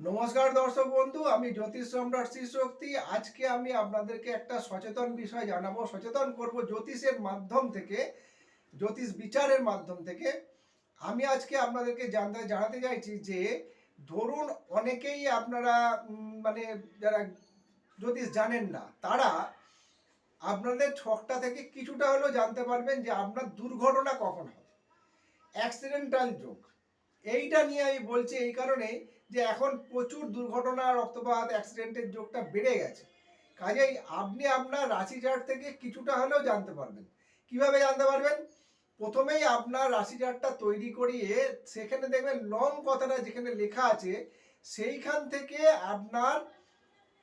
নমস্কার দর্শক বন্ধু, আমি জ্যোতিষ সম্রাট শ্রী শক্তি আজকে আমি আপনাদেরকে একটা সচেতন বিষয় জানাব। সচেতন করব জ্যোতিষের মাধ্যম থেকে, জ্যোতিষ বিচারের মাধ্যম থেকে। আমি আজকে আপনাদেরকে জানতে, জানাতে চাইছি যে, ধরুন অনেকেই আপনারা মানে যারা জ্যোতিষ জানেন না, তারা আপনাদের ছকটা থেকে কিছুটা হলেও জানতে পারবেন যে আপনার দুর্ঘটনা কখন হবে অ্যাক্সিডেন্টাল যোগ। এইটা নিয়ে আমি বলছি এই কারণে যে এখন প্রচুর দুর্ঘটনা, রক্তপাত অ্যাক্সিডেন্টের যোগটা বেড়ে গেছে। কাজেই আপনি আপনার রাশি চার্ট থেকে কিছুটা হলেও জানতে পারবেন। কীভাবে জানতে পারবেন? প্রথমেই আপনার রাশি চার্টটা তৈরি করিয়ে সেখানে দেখবেন লং কথাটা যেখানে লেখা আছে, সেইখান থেকে আপনার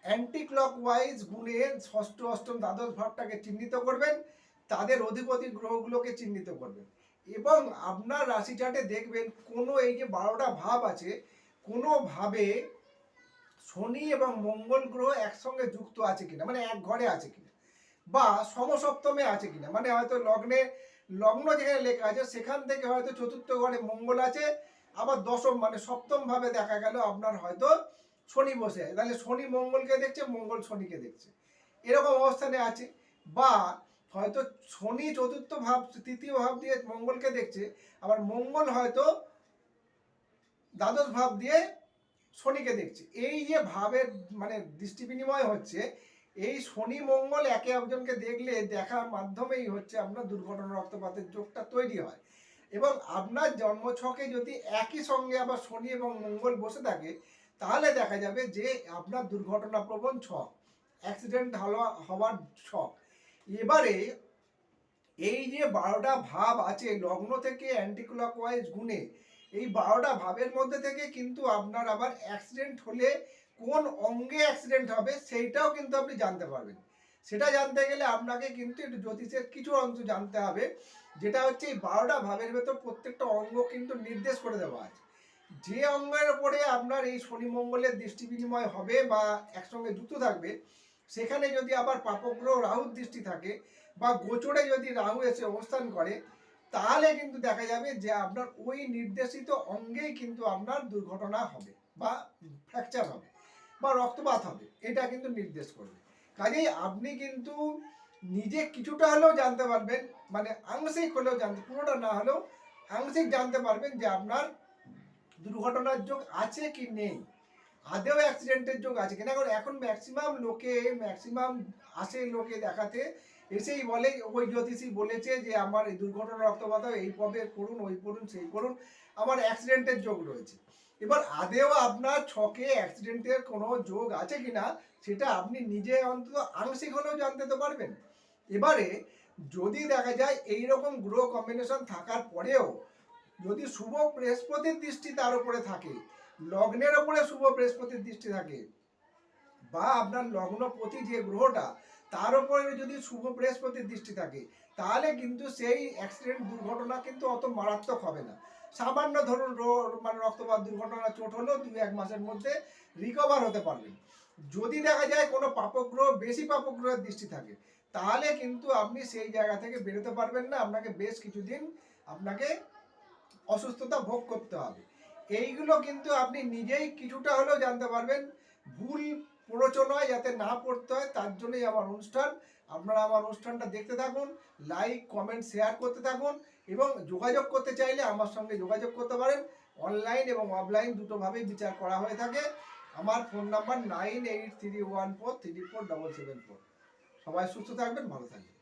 অ্যান্টি ক্লক ওয়াইজ গুণে ষষ্ঠ, অষ্টম, দ্বাদশ ভাবটাকে চিহ্নিত করবেন, তাদের অধিপতি গ্রহগুলোকে চিহ্নিত করবেন। এবং আপনার রাশি চার্টে দেখবেন কোনো এই যে বারোটা ভাব আছে কোনোভাবে শনি এবং মঙ্গল গ্রহ একসঙ্গে যুক্ত আছে কিনা মানে এক ঘরে আছে কিনা, বা সমসপ্তমে আছে কিনা মানে হয়তো লগ্নে, লগ্ন যেখানে লেখা আছে সেখান থেকে হয়তো চতুর্থ ঘরে মঙ্গল আছে, আবার দশম মানে সপ্তম ভাবে দেখা গেল আপনার হয়তো শনি বসে আছে, তাহলে শনি মঙ্গলকে দেখছে, মঙ্গল শনিকে দেখছে, এরকম অবস্থানে আছে, বা হয়তো শনি চতুর্থ ভাব, তৃতীয় ভাব দিয়ে মঙ্গলকে দেখছে, আবার মঙ্গল হয়তো দ্বাদশ ভাব দিয়ে শনিকে দেখছে। এই যে ভাবের মানে দৃষ্টি বিনিময় হচ্ছে, এই শনি মঙ্গল একে একজনকে দেখলে দেখার মাধ্যমেই হচ্ছে আপনার দুর্ঘটনা রক্তপাতের যোগটা তৈরি হয়। এবং আপনার জন্মছকে যদি একই সঙ্গে আবার শনি এবং মঙ্গল বসে থাকে, তাহলে দেখা যাবে যে আপনার দুর্ঘটনা প্রবণ ছক অ্যাক্সিডেন্ট হওয়া, হওয়ার ছক। এবারে এই যে বারোটা ভাব আছে, লগ্ন থেকে অ্যান্টি ক্লকওয়াইজ গুণে এই বারোটা ভাবের মধ্যে থেকে কিন্তু আপনার আবার অ্যাক্সিডেন্ট হলে কোন অঙ্গে অ্যাক্সিডেন্ট হবে সেইটাও কিন্তু আপনি জানতে পারবেন। সেটা জানতে গেলে আপনাকে কিন্তু একটু জ্যোতিষের কিছু অংশ জানতে হবে, যেটা হচ্ছে এই বারোটা ভাবের ভেতর প্রত্যেকটা অঙ্গ কিন্তু নির্দেশ করে দেওয়া আছে। যে অঙ্গের উপরে আপনার এই শনি মঙ্গলের দৃষ্টি বিনিময় হবে বা একসঙ্গে যুক্ত থাকবে, সেখানে যদি আবার পাপগ্রহ রাহুর দৃষ্টি থাকে বা গোচরে যদি রাহু এসে অবস্থান করে তাহলে কিন্তু দেখা যাবে যে আপনার ওই নির্দেশিত অঙ্গেই কিন্তু আপনার দুর্ঘটনা হবে বা ফ্র্যাকচার হবে বা রক্তপাত হবে। এটা কিন্তু নির্দেশ করবে। কাজেই আপনি কিন্তু নিজে কিছুটা হলেও জানতে পারবেন মানে আংশিক হলেও জানতে, পুরোটা না হলেও আংশিক জানতে পারবেন যে আপনার দুর্ঘটনার যোগ আছে কি নেই। আদেও অ্যাক্সিডেন্টের যোগ আছে। কিনা? কারণ এখন ম্যাক্সিমাম লোকে ম্যাক্সিমাম আসে লোকে দেখাতে, এসেই বলে, ওই জ্যোতিষী বলেছে যে, আমার এই দুর্ঘটনা রক্তপাত এই পবে করুন, ওই করুন, সেই করুন। আমার অ্যাক্সিডেন্টের যোগ রয়েছে। এবার আদেও আপনার ছকে অ্যাক্সিডেন্টের কোনো যোগ আছে কি না সেটা আপনি নিজে অন্তত আংশিক হলেও জানতে তো পারবেন। এবারে যদি দেখা যায় এই রকম গ্রহ কম্বিনেশন থাকার পরেও যদি শুভ বৃহস্পতির দৃষ্টি তার উপরে থাকে লগ্নের ওপরে শুভ বৃহস্পতির দৃষ্টি থাকে। বা আপনার লগ্নপতি যে গ্রহটা, তার উপরে যদি শুভ বৃহস্পতির দৃষ্টি থাকে, তাহলে কিন্তু সেই অ্যাক্সিডেন্ট দুর্ঘটনা কিন্তু অত মারাত্মক হবে না। সামান্য ধরুন মানে রক্তপাত দুর্ঘটনা চোট হলেও দুই এক মাসের মধ্যে রিকভার হতে পারবেন। যদি দেখা যায় কোনো পাপগ্রহ, বেশি পাপগ্রহের দৃষ্টি থাকে, তাহলে কিন্তু আপনি সেই জায়গা থেকে বেরোতে পারবেন না। আপনাকে বেশ কিছুদিন আপনাকে অসুস্থতা ভোগ করতে হবে। এইগুলো কিন্তু আপনি নিজেই কিছুটা হলেও জানতে পারবেন। ভুল প্ররোচনায় যাতে না পড়তে হয়, তার জন্যই আমার অনুষ্ঠান। আপনারা আমার অনুষ্ঠানটা দেখতে থাকুন লাইক কমেন্ট শেয়ার করতে থাকুন এবং যোগাযোগ করতে চাইলে আমার সঙ্গে যোগাযোগ করতে পারেন। অনলাইন এবং অফলাইন দুটোভাবেই বিচার করা হয়ে থাকে। আমার phone number nine eight three one four three four double seven four সবাই সুস্থ থাকবেন, ভালো থাকবেন।